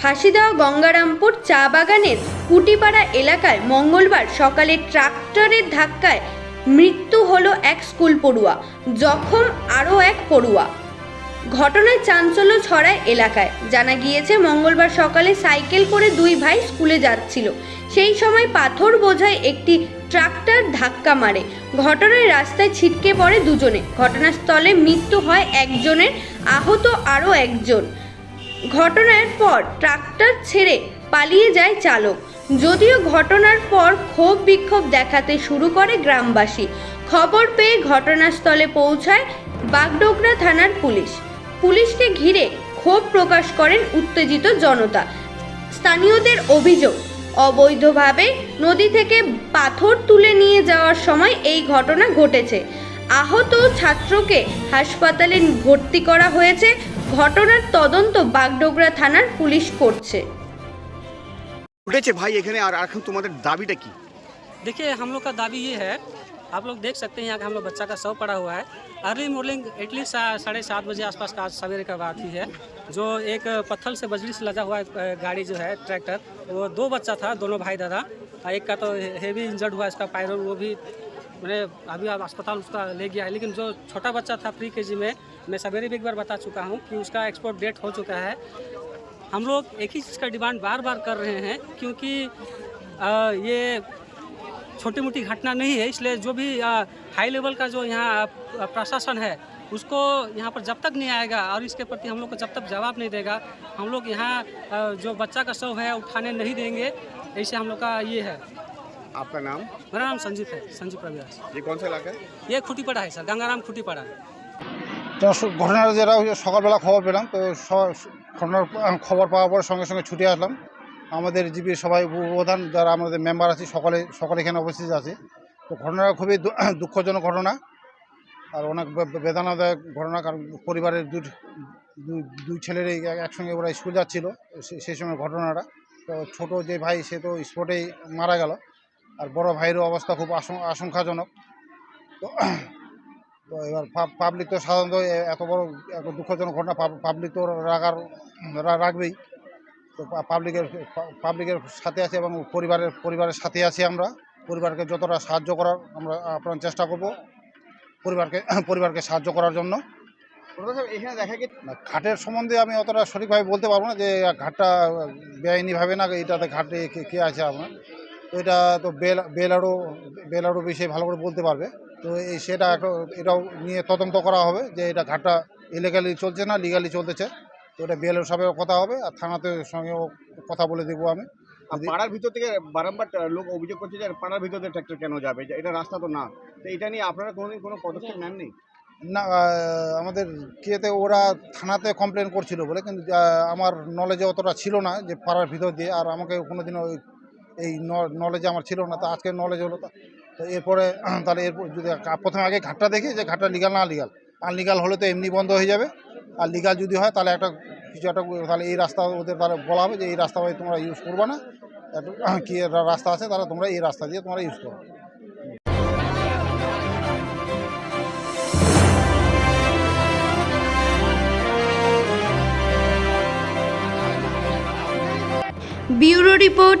ফাঁসিদেওয়া গঙ্গারামপুর চা বাগানের কুটিপাড়া এলাকায় মঙ্গলবার সকালে ট্রাক্টরের ধাক্কায় মৃত্যু হলো এক স্কুল পড়ুয়া, জখম আরও এক পড়ুয়া। ঘটনায় চাঞ্চল্য ছড়ায় এলাকায়। জানা গিয়েছে, মঙ্গলবার সকালে সাইকেল করে দুই ভাই স্কুলে যাচ্ছিল। সেই সময় পাথর বোঝায় একটি ট্রাক্টর ধাক্কা মারে। ঘটনায় রাস্তায় ছিটকে পড়ে দুজনে। ঘটনাস্থলে মৃত্যু হয় একজনের, আহত আরও একজন। ঘটনার পর ট্রাক্টর ছেড়ে পালিয়ে যায় চালক। যদিও ঘটনার পর ক্ষোভ বিক্ষোভ দেখাতে শুরু করে গ্রামবাসী। খবর পেয়ে ঘটনাস্থলে পৌঁছায় বাগডোগরা থানার পুলিশ। পুলিশকে ঘিরে ক্ষোভ প্রকাশ করেন উত্তেজিত জনতা। স্থানীয়দের অভিযোগ, অবৈধভাবে নদী থেকে পাথর তুলে নিয়ে যাওয়ার সময় এই ঘটনা ঘটেছে। আহত ছাত্রকে হাসপাতালে ভর্তি করা হয়েছে ঘটনার তদন্ত বাগডোগরা থানার পুলিশ করছে উঠেছে ভাই এখানে আর এখন তোমাদের দাবিটা কি देखिए हम लोग का दावी ये है आप लोग देख सकते हैं यहाँ का हम लोग बच्चा का शव पड़ा हुआ है अर्ली मॉर्निंग एटलीस्ट साढ़े सात बजे आसपास का आज सवेरे का बात ही है जो एक पत्थर से बजरी से लगा हुआ एक, अ, गाड़ी जो है ट्रैक्टर वो दो बच्चा था दोनों भाई दादा और एक का तो हेवी इंजर्ड हुआ इसका पायरो वो भी मैंने अभी आप अस्पताल उसका ले गया है लेकिन जो छोटा बच्चा था प्री के में मैं सवेरे भी एक बार बता चुका हूँ कि उसका एक्सपोर्ट डेट हो चुका है। हम लोग एक ही चीज़ का डिमांड बार बार कर रहे हैं क्योंकि अ, ये छोटी मोटी घटना नहीं है इसलिए जो भी अ, हाई लेवल का जो यहाँ प्रशासन है उसको यहाँ पर जब तक नहीं आएगा और इसके प्रति हम लोग को जब तक जवाब नहीं देगा हम लोग यहाँ जो बच्चा का शव है उठाने नहीं देंगे ऐसे हम लोग का ये है। आपका नाम? मेरा नाम संजीव है संजीव प्रव्यास ये कौन सा इलाका है? ये खुटीपाड़ा है सर गंगाराम खुटीपाड़ा। ঘটনাটা যেটা সকালবেলা খবর পেলাম। তো ঘটনার খবর পাওয়ার পর সঙ্গে সঙ্গে ছুটে আসলাম। আমাদের জিবির সবাই উপপ্রধান যারা আমাদের মেম্বার আছে, সকলে সকলে এখানে উপস্থিত আছে। তো ঘটনাটা খুবই দুঃখজনক ঘটনা। আর অনেক বেদনাদায়ক ঘটনা, কারণ পরিবারের দুই, দুই- ছেলের একসঙ্গে ওরা স্কুল যাচ্ছিল সেই সময় ঘটনাটা। তো ছোট যে ভাই, সে তো স্পটেই মারা গেল। আর বড় ভাইয়েরও অবস্থা খুব আশঙ্ক- আশঙ্কাজনক। তো তো এবার পাবলিক তো সাধারণত এত বড় এত দুঃখজনক ঘটনা পাবলিক তো রাগার রাখবেই তো পাবলিকের পাবলিকের সাথে আছে এবং পরিবারের পরিবারের সাথে আছি আমরা। পরিবারকে যতটা সাহায্য করার আমরা আপনার চেষ্টা করব পরিবারকে পরিবারকে সাহায্য করার জন্য। এখানে দেখা গেছে ঘাটের সম্বন্ধে আমি অতটা সঠিকভাবে বলতে পারব না যে ঘাটটা বেআইনিভাবে না এটাতে ঘাটে কে- কে আছে আপনার? এটা তো বেল বেলারও বেলারও বিষয়ে ভালো করে বলতে পারবে। তো এই সেটা একটা এটাও নিয়ে তদন্ত করা হবে যে এটা ঘাটটা ইলিগালি চলছে না লিগালি চলতেছে। তো এটা বেলের সাথেও কথা হবে আর থানাতে সঙ্গেও কথা বলে দেবো আমি। আর পাড়ার ভিতর থেকে বারম্বার লোক অভিযোগ করছে যে পাড়ার ভিতর দিয়ে ট্রাক্টর কেন যাবে? যে এটা রাস্তা তো না। তো এটা নিয়ে আপনারা কোনোদিন কোনো পদক্ষেপ নেননি? না আমাদের কেতে ওরা থানাতে কমপ্লেন করছিল বলে কিন্তু আমার নলেজে অতটা ছিল না যে পাড়ার ভিতর দিয়ে আর আমাকে কোনোদিনও ওই এই নলেজে আমার ছিল না, তো আজকে নলেজ হলো তো এরপরে, তাহলে এরপর যদি প্রথমে আগে ঘাটটা দেখি, যে ঘাটটা লিগাল না লিগাল আনলিগাল হলে তো এমনি বন্ধ হয়ে যাবে। আর লিগাল যদি হয়, তাহলে একটা কিছু একটা তাহলে এই রাস্তা ওদের তাহলে বলা হবে যে এই রাস্তা তোমরা ইউজ করবে না। একটু, কি রাস্তা আছে, তাহলে তোমরা এই রাস্তা দিয়ে তোমরা ইউজ করো। Bureau report